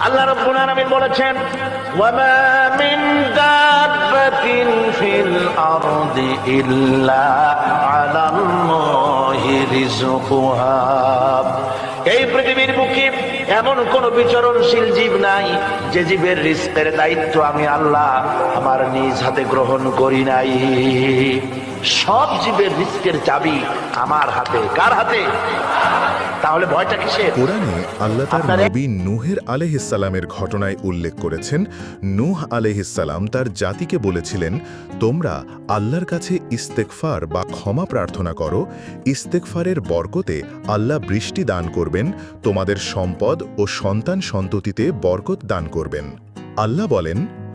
আল্লাহ রাব্বুল আলামিন বলেছেন, ওয়ামা মিন দাব্বাতিন ফিল আরদি ইল্লা এই পৃথিবীর বুকে এমন কোন বিচরণশীল জীব নাই, যে জীবের রিস্কের দায়িত্ব আমি আল্লাহ আমার নিজ হাতে গ্রহণ করি নাই। সব জীবের রিস্কের চাবি আমার হাতে। কার হাতে? তাহলে ভয়টা কিসের? কোরআনে আল্লাহ তার নবী নূহের আলহিসাল্লামের ঘটনায় উল্লেখ করেছেন নূহ আলহিসাল্লাম তার জাতিকে বলেছিলেন তোমরা আল্লাহর কাছে ইস্তেকফার বা ক্ষমা প্রার্থনা করো ইস্তেকফারের বরকতে আল্লাহ বৃষ্টি দান করবেন তোমাদের সম্পদ ও সন্তান সন্ততিতে বরকত দান করবেন। আল্লাহ বলেন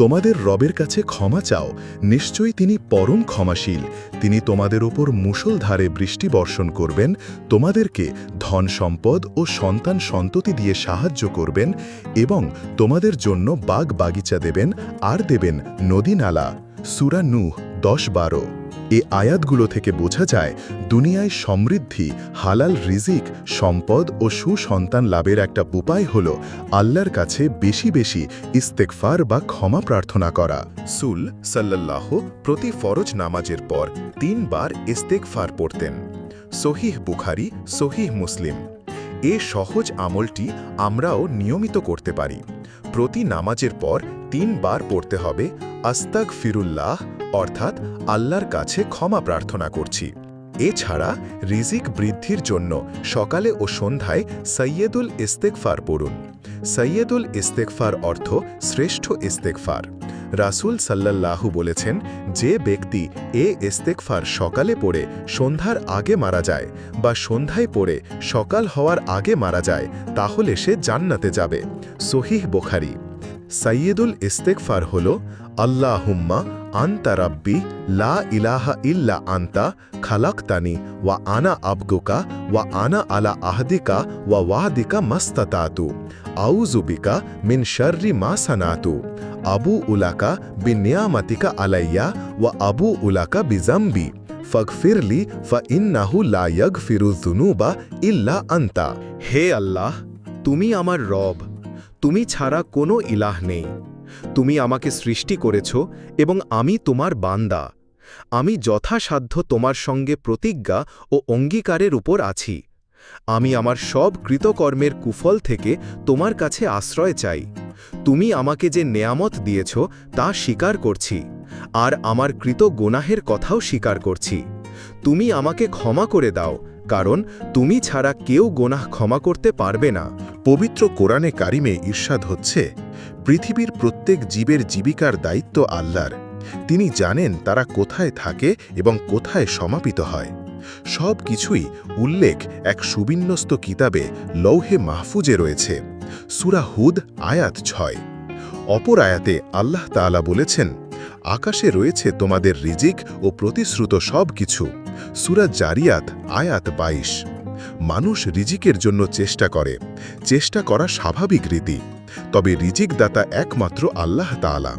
তোমাদের রবের কাছে ক্ষমা চাও, নিশ্চয়ই তিনি পরম ক্ষমাশীল। তিনি তোমাদের ওপর মুসলধারে বৃষ্টি বর্ষণ করবেন, তোমাদেরকে ধন সম্পদ ও সন্তান সন্ততি দিয়ে সাহায্য করবেন এবং তোমাদের জন্য বাগ বাগিচা দেবেন, আর দেবেন নদী নালা। সুরা নূহ, দশ বারো। এ আয়াতগুলো থেকে বোঝা যায়, দুনিয়ায় সমৃদ্ধি, হালাল রিজিক, সম্পদ ও সুসন্তান লাভের একটা উপায় হল আল্লাহর কাছে বেশি বেশি ইস্তেকফার বা ক্ষমা প্রার্থনা করা। সুল সাল্লাল্লাহ প্রতি ফরজ নামাজের পর তিনবার ইস্তেকফার পড়তেন। সহিহ বুখারি, সহিহ মুসলিম। এ সহজ আমলটি আমরাও নিয়মিত করতে পারি। প্রতি নামাজের পর তিনবার পড়তে হবে আস্তাক ফিরুল্লাহ অর্থাৎ আল্লাহর কাছে ক্ষমা প্রার্থনা করছি। এছাড়া রিজিক বৃদ্ধির জন্য সকালে ও সন্ধ্যায় সৈয়দুল ইস্তেকফার পড়ুন। সৈয়দুল ইস্তেকফার অর্থ শ্রেষ্ঠ ইস্তেকফার রাসূল সাল্লাল্লাহু বলেছেন, যে ব্যক্তি এ ইস্তেকফার সকালে পড়ে সন্ধ্যার আগে মারা যায় বা সন্ধ্যায় পড়ে সকাল হওয়ার আগে মারা যায়, তাহলে সে জান্নাতে যাবে। সহিহ বোখারি। সাইয়েদুল ইস্তেকফার হল, আল্লাহুম্মা আন্তা রাব্বি লা ইলাহা ইল্লা আন্তা খালাক্তানি ওয়া আনা আবগুকা ওয়া আনা আলা আহদিকা ওয়া ওয়াহদিকা মাস্তাতাতু আউজুবিকা মিন শাররি মা সানাতু আবু উলাকা বিনিয়ামাতিকা আলাইয়া ওয়া আবু উলাকা বিজাম্বি ফগফিরলি ফা ইন্নাহু লা ইয়াগফিরু যুনুবা ইল্লা আন্তা হে আল্লাহ তুমি আমার রব তুমি ছাড়া কোনো ইলাহ নেই তুমি আমাকে সৃষ্টি করেছ এবং আমি তোমার বান্দা। আমি যথাসাধ্য তোমার সঙ্গে প্রতিজ্ঞা ও অঙ্গীকারের উপর আছি। আমি আমার সব কৃতকর্মের কুফল থেকে তোমার কাছে আশ্রয় চাই। তুমি আমাকে যে নেয়ামত দিয়েছ, তা স্বীকার করছি। আর আমার কৃত গোনাহের কথাও স্বীকার করছি। তুমি আমাকে ক্ষমা করে দাও, কারণ তুমি ছাড়া কেউ গোনাহ ক্ষমা করতে পারবে না। পবিত্র কোরআনে কারিমে ঈর্ষাদ হচ্ছে পৃথিবীর প্রত্যেক জীবের জীবিকার দায়িত্ব আল্লাহর। তিনি জানেন তারা কোথায় থাকে এবং কোথায় সমাপিত হয়। সব কিছুই উল্লেখ এক সুবিন্যস্ত কিতাবে লৌহে মাহফুজে রয়েছে। সুরা হুদ, আয়াত ছয়। অপর আয়াতে আল্লাহ তাআলা বলেছেন, আকাশে রয়েছে তোমাদের রিজিক ও প্রতিশ্রুত সব কিছু। সুরা জারিয়াত, আয়াত বাইশ। মানুষ রিজিকের জন্য চেষ্টা করে। চেষ্টা করা স্বাভাবিক রীতি। তবে রিজিক দাতা একমাত্র আল্লাহ তাআলা।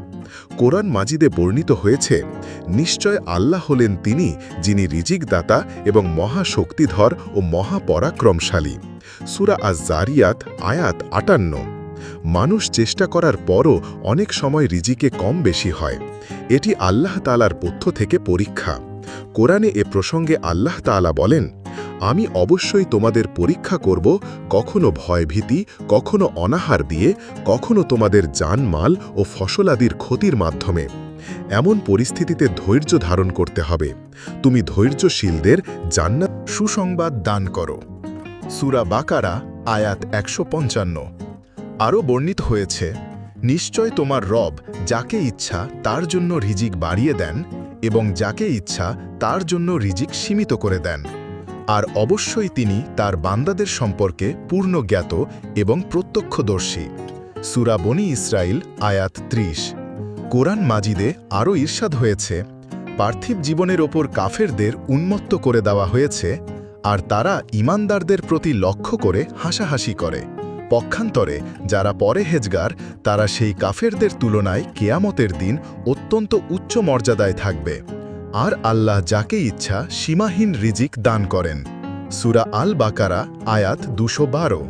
কোরআন মাজিদে বর্ণিত হয়েছে, নিশ্চয় আল্লাহ হলেন তিনি যিনি রিজিক দাতা এবং মহাশক্তিধর ও মহাপরাক্রমশালী। সুরা আজ জারিয়াত আয়াত আটান্ন। মানুষ চেষ্টা করার পরও অনেক সময় রিজিকে কম বেশি হয়। এটি আল্লাহ তালার পথ্য থেকে পরীক্ষা। কোরআনে এ প্রসঙ্গে আল্লাহ তাআলা বলেন আমি অবশ্যই তোমাদের পরীক্ষা করব কখনো ভয়ভীতি, কখনো অনাহার দিয়ে, কখনো তোমাদের জানমাল ও ফসলাদির ক্ষতির মাধ্যমে। এমন পরিস্থিতিতে ধৈর্য ধারণ করতে হবে। তুমি ধৈর্যশীলদের জান্নাত সুসংবাদ দান করো। সুরা বাকারা, আয়াত একশো পঞ্চান্ন। আরও বর্ণিত হয়েছে, নিশ্চয় তোমার রব যাকে ইচ্ছা তার জন্য রিজিক বাড়িয়ে দেন এবং যাকে ইচ্ছা তার জন্য রিজিক সীমিত করে দেন। আর অবশ্যই তিনি তার বান্দাদের সম্পর্কে পূর্ণ জ্ঞাত এবং প্রত্যক্ষদর্শী। সুরা বনি ইসরাইল আয়াত ত্রিশ। কোরআন মাজিদে আরও ঈর্ষাদ হয়েছে, পার্থিব জীবনের ওপর কাফেরদের উন্মত্ত করে দেওয়া হয়েছে আর তারা ইমানদারদের প্রতি লক্ষ্য করে হাসাহাসি করে। পক্ষান্তরে যারা পরে হেজগার, তারা সেই কাফেরদের তুলনায় কেয়ামতের দিন অত্যন্ত উচ্চ মর্যাদায় থাকবে। আর আল্লাহ যাকে ইচ্ছা সীমাহীন রিজিক দান করেন। সুরা আল বাকারা আয়াত দুশো বারো।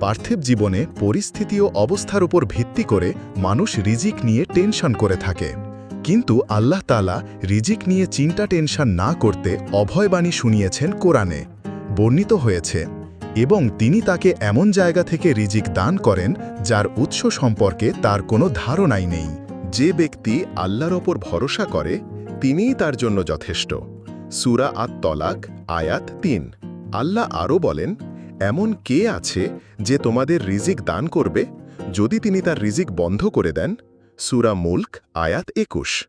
পার্থিব জীবনে পরিস্থিতি ও অবস্থার উপর ভিত্তি করে মানুষ রিজিক নিয়ে টেনশন করে থাকে। কিন্তু আল্লাহ তালা রিজিক নিয়ে চিন্তা টেনশন না করতে অভয়বাণী শুনিয়েছেন কোরআনে। বর্ণিত হয়েছে, এবং তিনি তাকে এমন জায়গা থেকে রিজিক দান করেন যার উৎস সম্পর্কে তার কোনো ধারণাই নেই। যে ব্যক্তি আল্লাহর ওপর ভরসা করে তিনিই তার জন্য যথেষ্ট। সুরা আত তলাক আয়াত তিন। আল্লাহ আরও বলেন, এমন কে আছে যে তোমাদের রিজিক দান করবে? যদি তিনি তার রিজিক বন্ধ করে দেন, সুরা মুল্ক, আয়াত একুশ।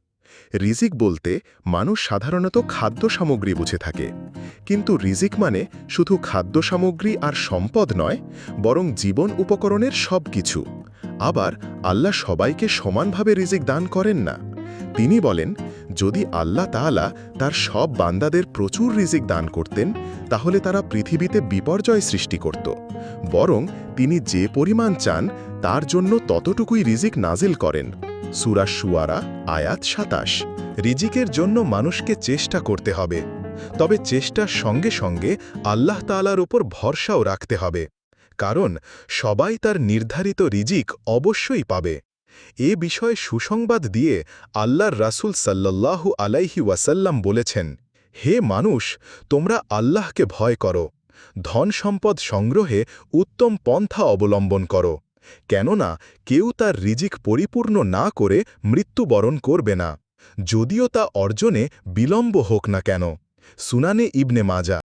রিজিক বলতে মানুষ সাধারণত খাদ্য সামগ্রী বুঝে থাকে। কিন্তু রিজিক মানে শুধু খাদ্য সামগ্রী আর সম্পদ নয়, বরং জীবন উপকরণের সব কিছু আবার আল্লাহ সবাইকে সমানভাবে রিজিক দান করেন না। তিনি বলেন, যদি আল্লাহ তাআলা তার সব বান্দাদের প্রচুর রিজিক দান করতেন, তাহলে তারা পৃথিবীতে বিপর্যয় সৃষ্টি করত। বরং তিনি যে পরিমাণ চান, তার জন্য ততটুকুই রিজিক নাজিল করেন। সুরা সুয়ারা আয়াত সাতাশ। রিজিকের জন্য মানুষকে চেষ্টা করতে হবে। তবে চেষ্টার সঙ্গে সঙ্গে আল্লাহ তাআলার উপর ভরসাও রাখতে হবে। কারণ সবাই তার নির্ধারিত রিজিক অবশ্যই পাবে। এ বিষয়ে সুসংবাদ দিয়ে আল্লাহর রাসূল সাল্লাল্লাহু আলাইহি ওয়াসাল্লাম বলেছেন, হে মানুষ, তোমরা আল্লাহকে ভয় করো, ধন সম্পদ সংগ্রহে উত্তম পন্থা অবলম্বন করো, কেননা কেউ তার রিজিক পরিপূর্ণ না করে মৃত্যুবরণ করবে না, যদিও তা অর্জনে বিলম্ব হোক না কেন। সুনানে ইবনে মাজা